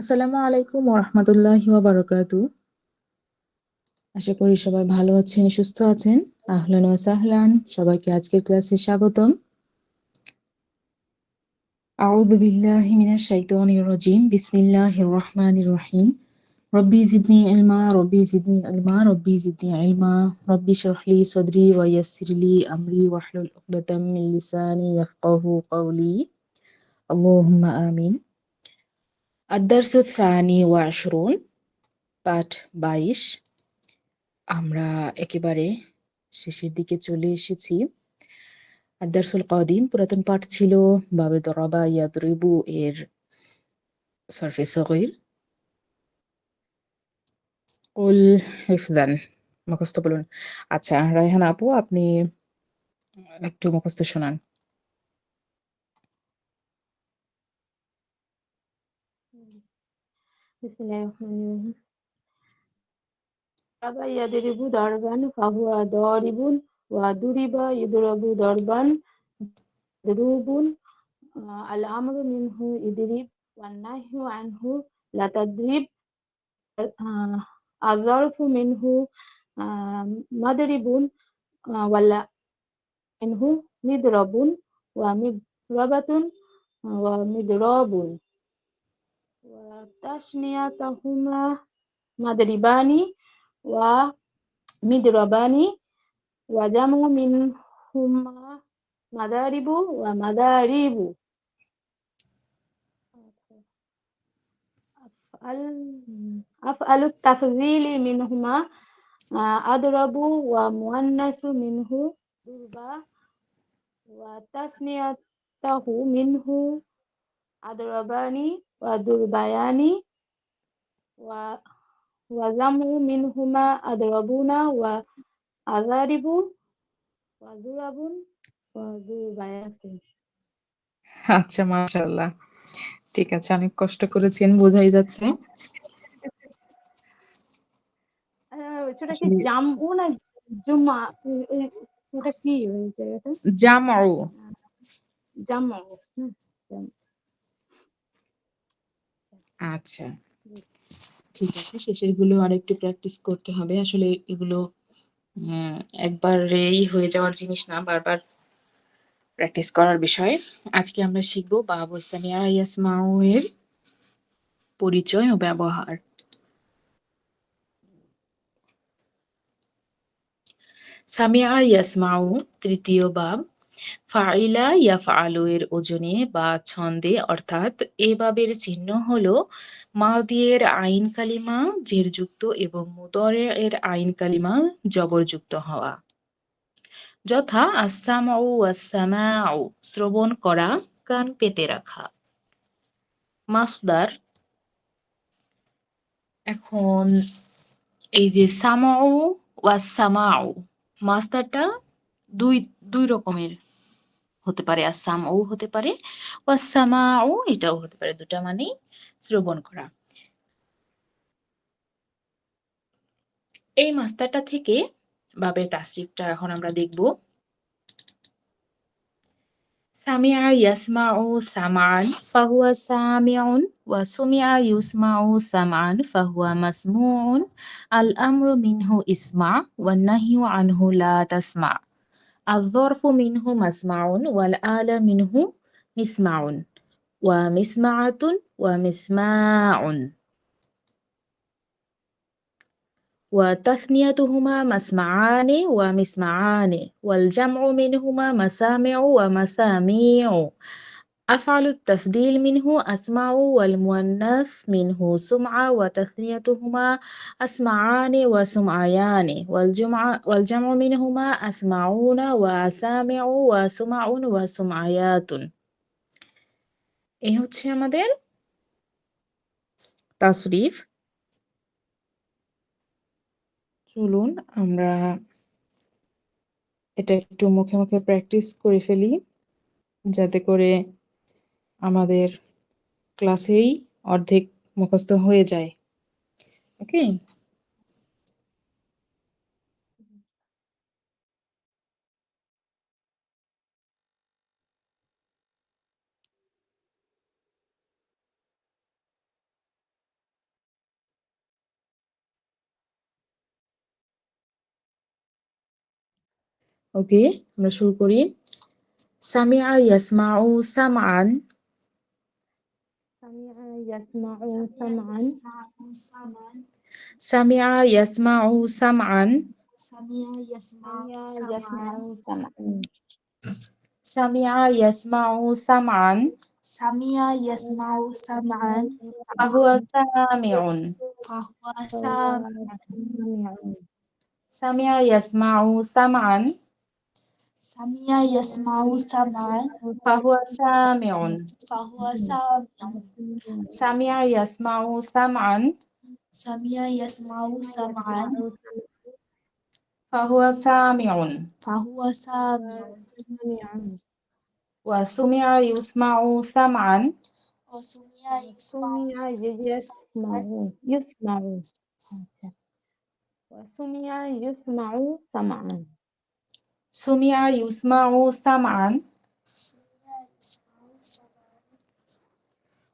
আসসালামু আলাইকুম ওরহমতুল্লাহি ওয়াবারাকাতু আশা করি সবাই ভালো আছেন, সুস্থ আছেন। আহলান ওয়া সাহলান। সবাইকে আজকের ক্লাসে স্বাগতম। আউযু বিল্লাহি মিনাশ শাইতানির রাজিম। বিসমিল্লাহির রহমানির রহিম। রব্বি জিদনি ইলমা, রব্বি জিদনি ইলমা, রব্বি জিদনি ইলমা। রব্বি শরহ লি সাদরি ওয়া ইয়াসসির লি আমরি ওয়াহলুল উকদাতাম মিন ইয়াফকাহু কওলি। আল্লাহুম্মা আমিন। আদার্স সানি ওয়াশরুন পাঠ বাইশ. আমরা একেবারে শেষের দিকে চলে এসেছি। আদার্সুল কদিম পুরাতন পাঠ ছিল, বাবে দরবা ইয়াদরিবু এর সরফে সগির। উল হিফদান মুখস্থ বলুন। আচ্ছা রায়হান আপু, আপনি একটু মুখস্থ শোনান। بسم الله الرحمن الرحيم. ضرب يضرب ضربا فهو ضارب وضرب يضرب ضربا ضروب آه، الأمر منه اضرب والنهي عنه لا تضرب. آه، الظرف منه آه، مضرب آه، ولا منه مضرب ومضربة ومضراب تسميتهما مدرباني ومدربان وجمع منهما مدارب ومدارب أفعل التفضيل منهما أضرب ومؤنث منه ضربا وتسميته منه أضرباني ওয়াদুল বায়ানি ওয়াজামু মিনহুমা আদরাবুনা ওয়া আজারিবু ওয়াদুরাবুন ওয়াদুল বায়াতি আচ্ছা মাশাআল্লাহ। ঠিক আছে অনেক কষ্ট করেছেন বোঝাই যাচ্ছে। সেটা কি জামউ না জুমা? ওটা কি জামাউ জামাউ আচ্ছা। ঠিক আছে শেষেরগুলো আর একটু প্র্যাকটিস করতে হবে। আসলে এগুলো উম, একবারেই হয়ে যাওয়ার জিনিস না বারবার প্র্যাকটিস করার বিষয়। আজকে আমরা শিখব বাবু সামিয়া ইয়াসমাউ এর পরিচয় ও ব্যবহার। সামিয়া ইয়াসমাউ তৃতীয় বাব ফাইলা ইয়াফআলু এর ওজনে বা ছন্দে, অর্থাৎ এ বাবের চিহ্ন হলো মাদিয়ের আইন কালিমা, জেরযুক্ত এবং মুদরে এর আইন কালিমা জবরযুক্ত হওয়া। যথা আসামাউ আসামাউ শ্রবণ করা, কান পেতে রাখা। মাসদার, এখন এই যে সামাউ ওয়াসামাউ মাসদারটা দুই দুই রকমের হতে পারে আসামাউ হতে পারে ওয়াসামাউ এটাও হতে পারে, দুটা মানেই শ্রবণ করা। এই মাস্টারটা থেকে বাবের তাসরিফটা এখন আমরা দেখব। সামিআ ইয়াসমাউ সামান ফাহুয়া সামিউন ওয়া সুমিআ ইউসমাউ সামান ফাহুয়া মাসমুউন। আল আমরু মিনহু ইসমা ওয়ান নাহয়ু আনহু লা তাসমা। الظرف منه مسمع والآلة منه مسمع ومسمعة ومسماع. وتثنيتهما مسمعان ومسمعان والجمع منهما مسامع ومساميع. أفعل التفضيل منه أسمع والمؤنث منه سمع وتثنيتهما أسمعان وسمعيان والجمع والجمع منهما أسمعون وأسامع وسمع وسمعيات এই হচ্ছে আমাদের তাসরিফ চলুন আমরা এটা একটু মুখে মুখে প্র্যাকটিস করে ফেলি যাতে করে আমাদের ক্লাসেই অর্ধেক মুখস্থ হয়ে যায়। ওকে ওকে আমরা শুরু করি। সামিয়া ইয়াসমাউ সামান سمع يسمع سمعا. سمع يسمع سمعا. سمع يسمع سمعا. سمع يسمع سمعا. سمع يسمع سمعا. فهو سامع. فهو سامع. سمع يسمع سمعا. সামিয়া ইয়াসমাউ সামান ফাহুয়া সামিউন ফাহুয়া সামিউন সামিয়া ইয়াসমাউ সামান সামিয়া ইয়াসমাউ সামান ফাহুয়া সামিউন ফাহুয়া সামিউন ওয়া সুমিয়া ইউসমাউ সামান ওয়া সুমিয়া ইউসমাউ ইউসমাউ ওয়া সুমিয়া ইউসমাউ সামান সুমিয়া ইউসমা ও সামান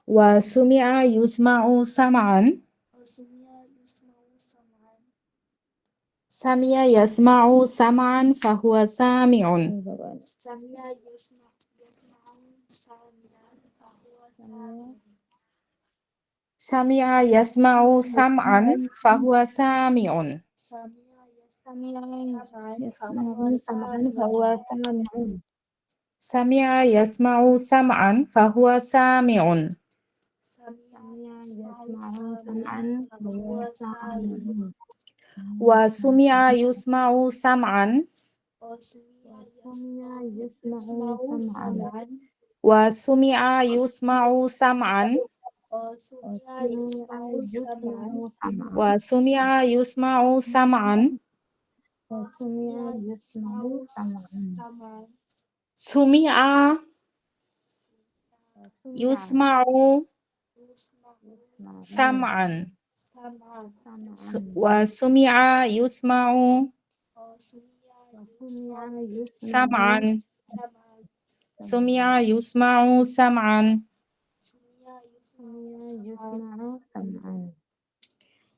ওয়া সুমিয়া ইউসমা ও সামান সামিয়া ইয়াসমা ও সামান ফাহুয়া সামিউন সামিয়া ইয়াসমা সামিয়া ইয়াসমা ও সামান ফাহুয়া sam'an fahuwa sami'un. Sami'a yusma'u sam'an fahwa saman, Wa sumi'a yusma'u sam'an. Wa sumi'a yusma'u sam'an. Wa sumi'a yusma'u sam'an. Sumia Yusma'u. Sam'an. Wa Sumia yusma'u. Sam'an. Wa sumia yusma'u. Sam'an. Sumia yusma'u. Sam'an.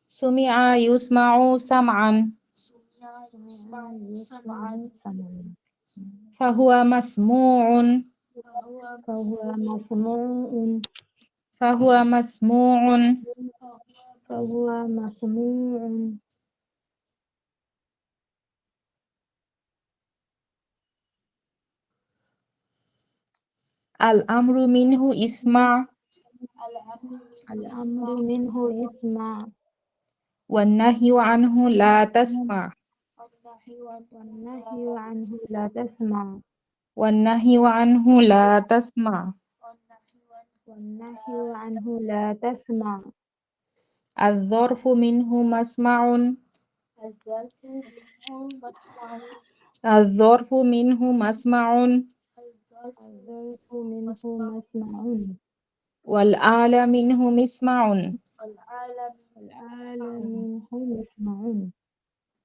Sumia yusma'u. Sam'an. فهو مسموع. فهو مسموع. فهو مسموع. فهو مسموع. الأمر منه اسمع. الأمر منه اسمع. والنهي عنه لا تسمع. والنهي عنه لا تسمع. والنهي عنه لا تسمع. والنهي عنه لا تسمع. الظرف منه مسمع. الظرف منه مسمع. الظرف منه مسمع. والآل منه مسمع. والآل منه مسمع.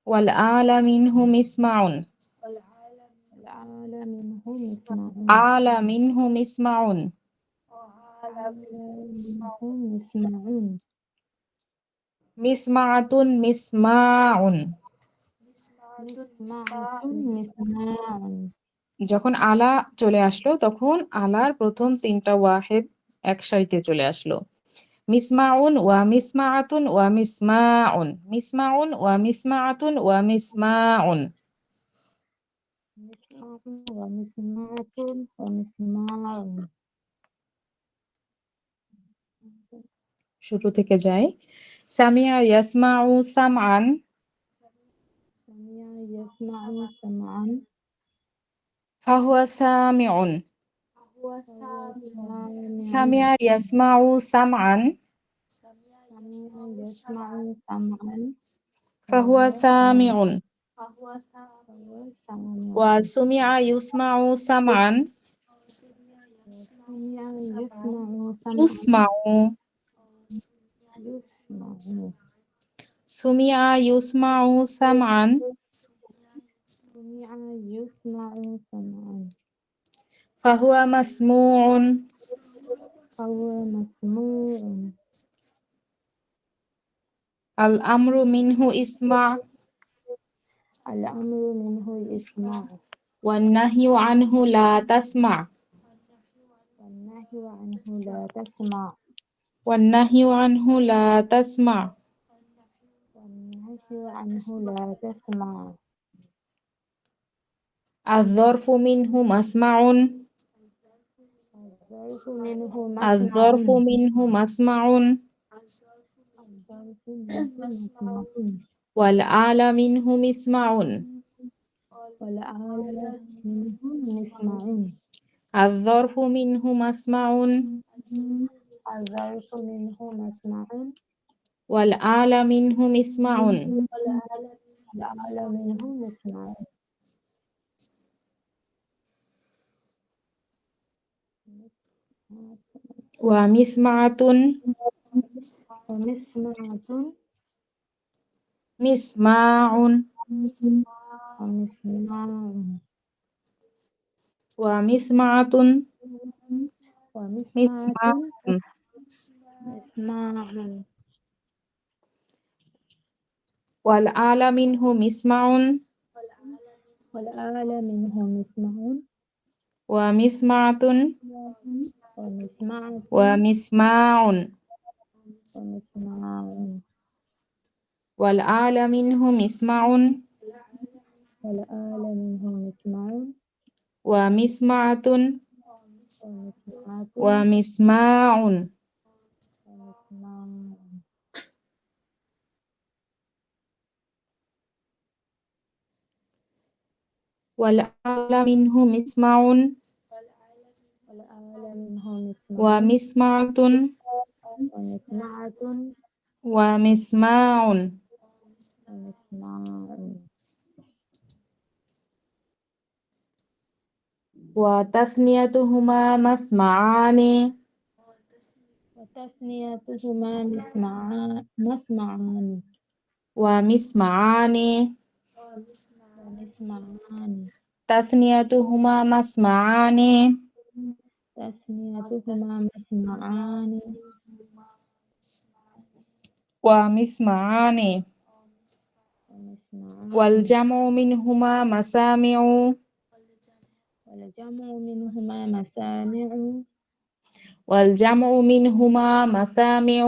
ওয়াল আলা মিনহুম ইসমাউন। আলা মিনহুম ইসমাউন। মিসমাউন। যখন আলা চলে আসলো, তখন আলার প্রথম তিনটা ওয়াহেদ এক সারিতে চলে আসলো। Misma'un wa misma'atun wa misma'un. Misma'un wa misma'atun wa misma'un. Misma'un wa misma'atun wa misma'un. শুরু থেকে যাই সামিয়া ইয়াসমাউ saman, সামিয়া ইয়াসমাউ সামআন ফাহুয়া yasma'u sam'an. Fahuwa sami'un. Wa sumi'a yusma'u sam'an. Yusma'u sumi'a yusma'u sam'an. Yusma'u sam'an. Fahuwa masmu'un. Fahuwa masmu'un. الأمر منه اسمع. الأمر منه اسمع. والنهي عنه لا تسمع. والنهي عنه لا تسمع. والنهي عنه لا تسمع. والنهي عنه لا تسمع. الظرف منه مسمع. الظرف منه مسمع. والأعلى منهم اسمعون. والأعلى منهم أسمعون. الظرف منهم أسمعون. الظرف والأعلى منهم يسمعون والأعلى ومسمعة مسمع مسماع ومسمعة. ومسمعة مسماع والأعلى منه مسمع. والأعلى منه مسمع. ومسمعة. ومسمع مسمع والأعلى منهم مسمع والأعلى منهم مسمع ومسمعة. ومسماع والأعلى منهم مسمع ومسمعة. ومسماع ومسمع وتثنيتهما مسمعان وتسميتهما مسمعان مسمعان ومسمعان ومسمعان تثنيتهما مسمعان تسميتهما مسمعان ومسمعان ومسمعان والجمع منهما مسامع والجمع منهما مسامع والجمع منهما مسامع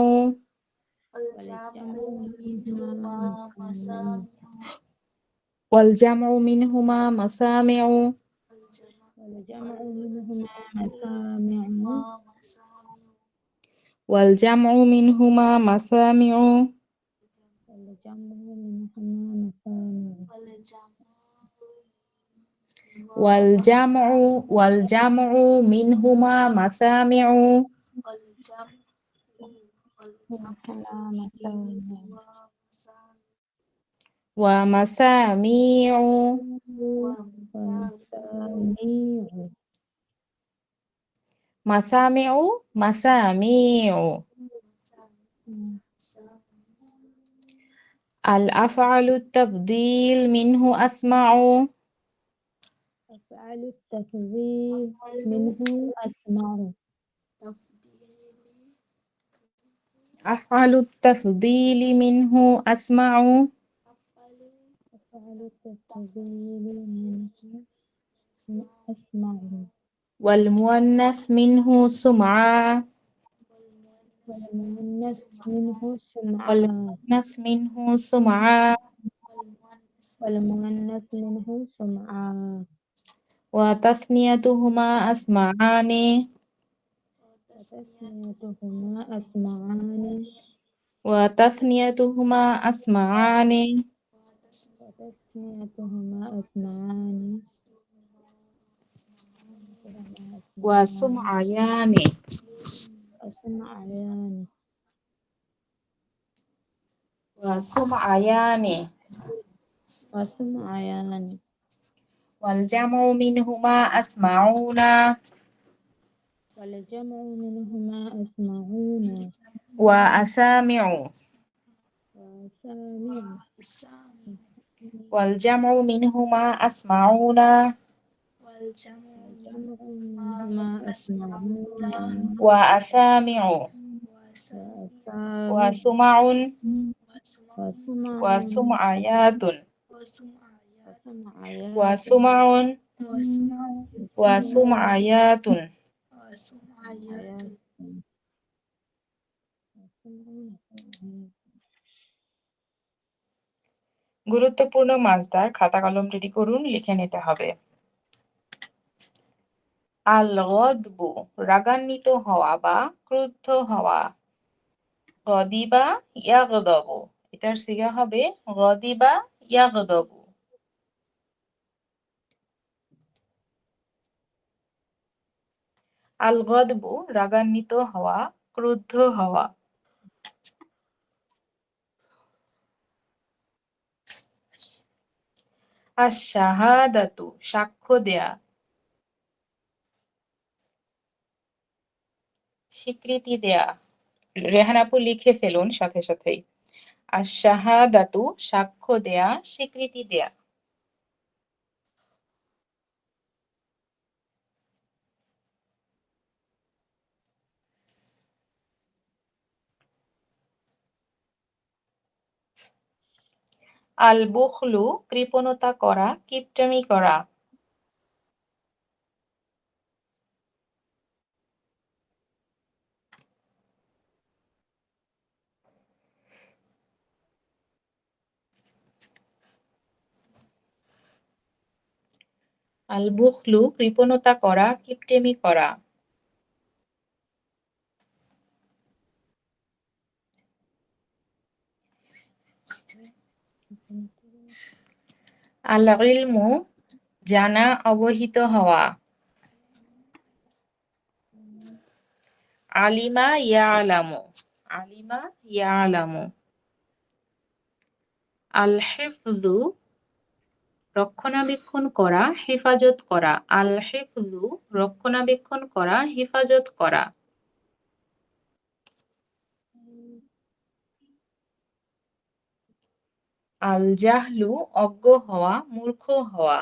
والجمع منهما مسامع والجمع منهما مسامع والجمع منهما مسامع. والجمع منهما مسامع والجمع منهما مسامع. والجمع والجمع منهما مسامع منهما مسامع ومساميع. ومسامع مسامع مساميع الأفعل التفضيل منه أسمع أفعل التفضيل منه أسمع أفعل التفضيل منه أسمع أفعل التفضيل منه أسمع والمؤنث منه سمعا والمؤنث منه سمعا والمؤنث منه سمعا والمؤنث منه وتثنيتهما أسمعان. وتسميتهما أسمعان. وتثنيتهما أسمعان. وتسميتهما أسمعان. wasum'ayani wasum'ayani wasum'ayani wasum'ayani wal jam'u minhuma asma'una. Wal jam'u minhuma asma'una. Wa asami'u. Wa asami'u. Wal jam'u minhuma asma'una. Wal jam'u wa asami'u. Wa suma'un. Wa sum'ayatun wa sumaun. Wa sum'ayatun গুরুত্বপূর্ণ মাছদার খাতা কলম ready করুন লিখে নিতে হবে। আল গদবু রাগান্বিত হওয়া বা ক্রুদ্ধ হওয়া। গদিবা ইয়াগদবু, এটার সিগা হবে গদিবা ইয়াগদবু। আল গদবু রাগান্বিত হওয়া, ক্রুদ্ধ হওয়া। আশ-শাহাদাতু সাক্ষ্য দেয়া। স্বীকৃতি দেয়া। রেহান আপু লিখে ফেলুন সাথে সাথেই। আশ-শাহাদাতু সাক্ষ্য দেয়া, স্বীকৃতি দেয়া। আল বুখলু কৃপণতা করা, কিপটামি করা। আল বুখলু কৃপণতা করা, কিপটেমি করা। আল ইলমু জানা অবহিত হওয়া। আলিমা ইয়ালামু আলিমা ইয়ালামু। আল হিফযু রক্ষণাবেক্ষণ করা, হেফাজত করা। আল হিফযু, রক্ষণাবেক্ষণ করা, হেফাজত করা। আল জাহলু, অজ্ঞ হওয়া, মূর্খ হওয়া।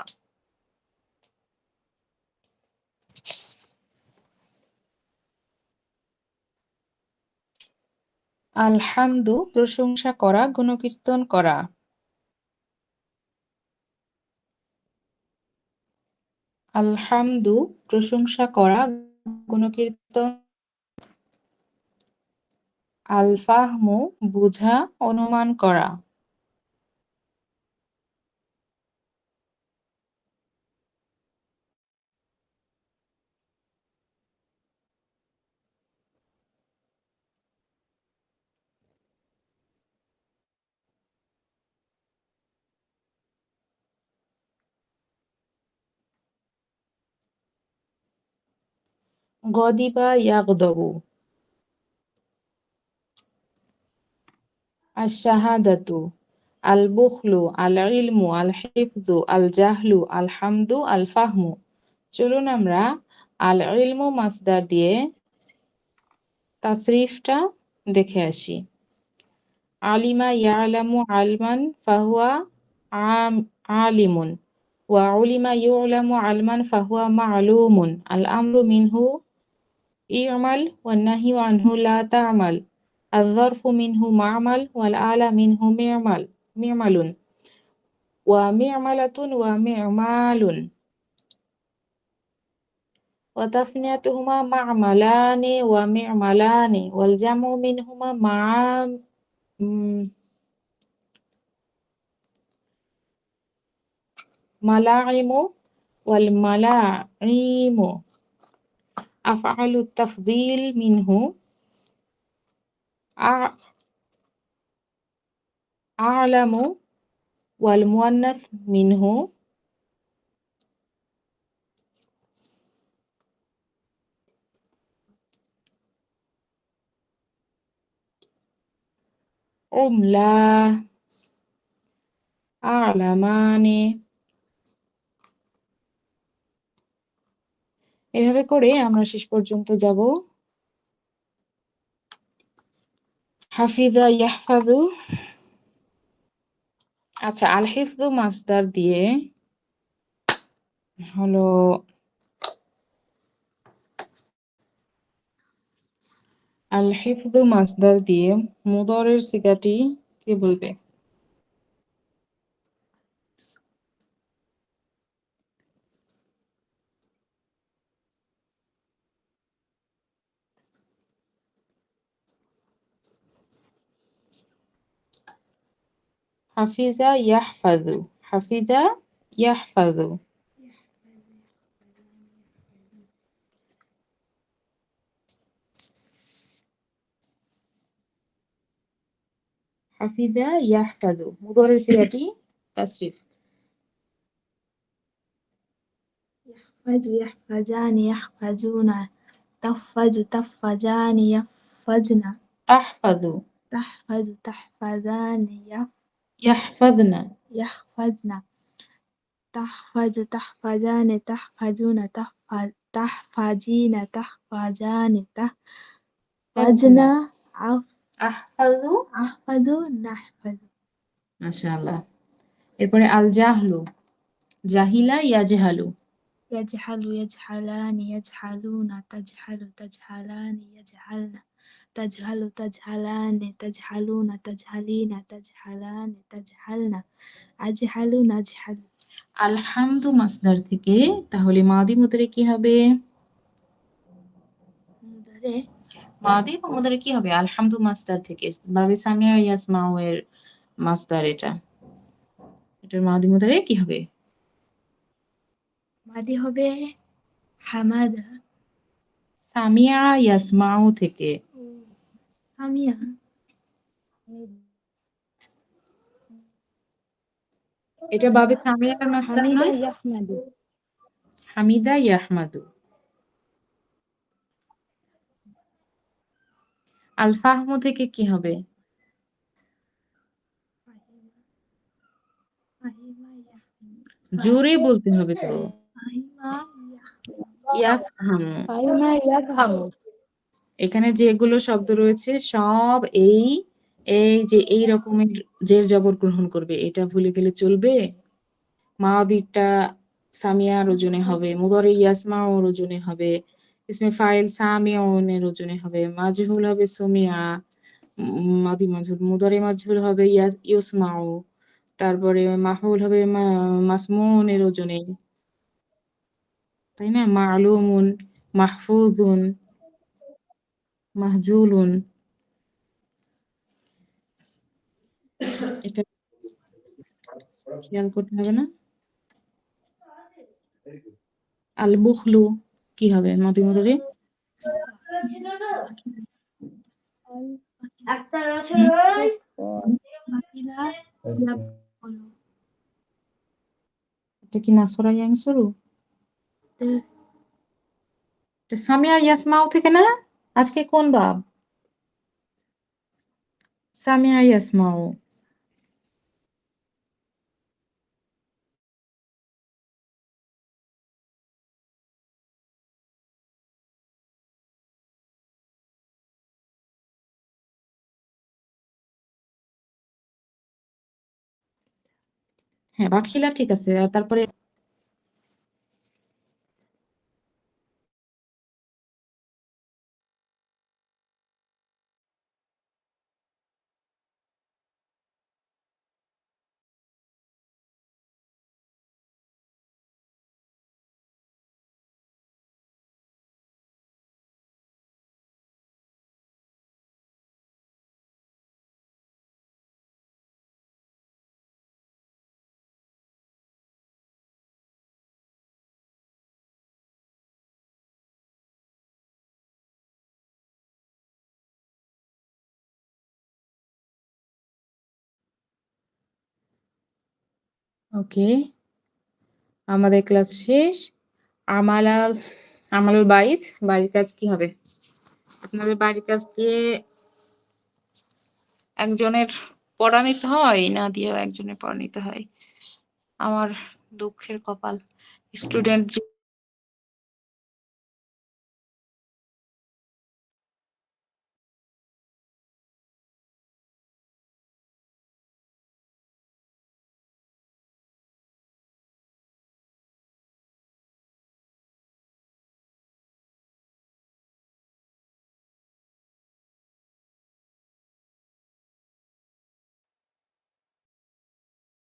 আলহামদু, প্রশংসা করা, গুণকীর্তন করা। আলহামদু প্রশংসা করা গুণকীর্তন আলফাহমু বুঝা অনুমান করা। গদিবা ইয়াগদবু। আশ-শাহাদাতু আল বুখলু আল ইলমু আল হিফযু আল জাহলু আল হামদু আল ফাহমু চলুন আমরা আল ইলমু মাসদার দিয়ে তাসরিফটা দেখে আসি। আলিমা ইয়ালামু আলমান ফাহুয়া আম আলিমুন, ওয়া উলিমা ইউলামু আলমান ফাহুয়া মা'লুমুন। আল আমরু মিনহু اعمل والنهي عنه لا تعمل. الظرف منه معمل والآلة منه معمل معمل ومعملة ومعمال. وتثنيتهما معملان ومعملان. والجمع منهما مع ملاعم والملاعيم أفعل التفضيل منه. أع- أعلم والمؤنث منه. عملة أعلمان. এভাবে করে আমরা শেষ পর্যন্ত যাব। হাফিজা ইয়াহফাজু আচ্ছা আল হিফজু মাসদার দিয়ে হলো আল হিফজু মাসদার দিয়ে মুদরের সিগাটি কে বলবে? حفظ يحفظ. حفظ يحفظ. حفظ يحفظ. مضارع سيأتي تصريف يحفظ يحفظان يحفظون. تحفظ تحفظان يحفظن. تحفظ. تحفظ تحفظان يحفظ ইয়াহফাজনা يحفظن تحفظ تحفظان تحفظون تحفظ تحفظين تحفظان تحفظن عف- আহফাজু أحفظ نحفظ মাশাআল্লাহ এরপরে আল জাহলু জাহিলা ইয়াজহালু يجحل يجحلان يجحلون تجحل تجحلان يجحلن تجهل تجهلان تجحلون تجهلين تجحلان تجحلن أجحل نجحل আলহামদু মাসদার থেকে তাহলে মাদি মুদরে কি হবে مدري মাদি বা মুদরে কি হবে আলহামদু মাসদার থেকে বাবে সামিয়া ইয়াসমাউ এর মাসদার এটা এটার মাদি মুদরে কি হবে মাদি হবে হামাদ সামিয়া ইয়াসমাউ থেকে সামিয়া এটা বাবে মাসদার হামিদা নয়? হামিদা ইয়াহমাদু। আল ফাহমু থেকে কি হবে? জোরে বলতে হবে তো। ফাহিমা ইয়া ইয়াফহামু। ইয়াফহামু। এখানে যেগুলো শব্দ রয়েছে, সব এই এই যে এই রকমের জের জবর গ্রহণ করবে। এটা ভুলে গেলে চলবে। মাদিটা সামিয়ার ওজনে হবে মুদরে ইয়াসমা ওর ওজনে হবে, ইসমে ফাইল সামিউনের ওজনে হবে, মাজহুল হবে সুমিয়া, মাদি মাজহুল, মুদরে মাজহুল হবে ইয়াস ইউসমাউ তারপরে মাহুল হবে মাসমুনের ওজনে। তাই না? মা মালুমুন মাহফুজুন। মাহজুলুন। এটা খেয়াল করতে হবে না। আল বুখলু কি হবে ইয়া বলো এটা কি নাসরা ইয়াংসুরু? এটা সামিয়া ইয়াসমাউ থেকে না? আজকে কোন বাব সামিয়া ইয়াসমাউ হ্যাঁ বাখিলা ঠিক আছে আর তারপরে ওকে। আমাদের ক্লাস শেষ। আমালাল, আমালুল বাইত বাড়ির কাজ কি হবে? আপনাদের বাড়ির কাজ দিয়ে একজনের পড়া নিতে হয় না দিয়েও একজনের পড়া নিতে হয়? আমার দুঃখের কপাল। স্টুডেন্ট